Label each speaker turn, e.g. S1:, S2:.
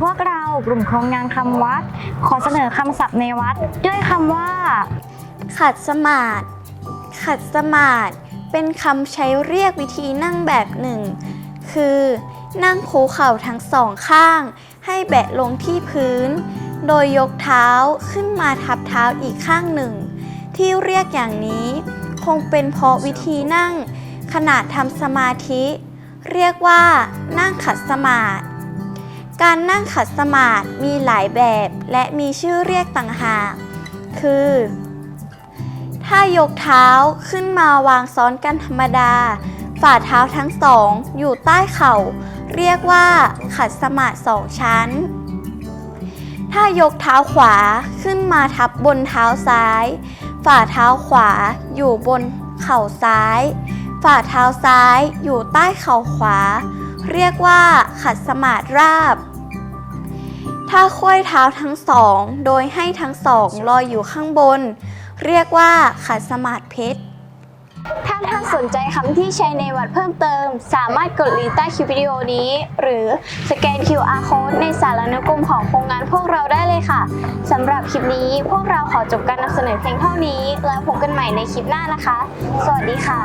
S1: พวกเรากลุ่มโครงงานคำวัด ขอเสนอคำศัพท์ในวัด ด้วยคำว่า
S2: ขัดสมาธิขัดสมาธิเป็นคำใช้เรียกวิธีนั่งแบบหนึ่ง คือนั่งคูเข่าทั้งสองข้าง ให้แบะลงที่พื้น โดยยกเท้าขึ้นมาทับเท้าอีกข้างหนึ่ง ที่เรียกอย่างนี้ คงเป็นเพราะวิธีนั่ง ขณะทำสมาธิ เรียกว่านั่งขัดสมาธิ การนั่งขัดสมาธิมีหลายแบบและมีชื่อเรียกต่างหาก คือ ถ้ายกเท้าขึ้นมาวางซ้อนกันธรรมดา ฝ่าเท้าทั้งสองอยู่ใต้เข่า เรียกว่าขัดสมาธิสองชั้น ถ้ายกเท้าขวาขึ้นมาทับบนเท้าซ้าย ฝ่าเท้าขวาอยู่บนเข่าซ้าย ฝ่าเท้าซ้ายอยู่ใต้เข่าขวา เรียกว่าขัดสมาธิราบ ถ้าค่อยเท้าทั้งสอง โดยให้ทั้งสองลอยอยู่ข้างบน เรียกว่าขัดสมาธิเพชร
S1: ถ้าท่านสนใจคำที่ใช้ในวัดเพิ่มเติม สามารถกดลิงก์ใต้คลิปวิดีโอนี้ หรือสแกน QR code ในสารนุกรมของโครงงานพวกเราได้เลยค่ะสำหรับคลิปนี้พวกเราขอจบการนำเสนอเพียงเท่านี้ แล้วพบกันใหม่ในคลิปหน้านะคะ สวัสดีค่ะ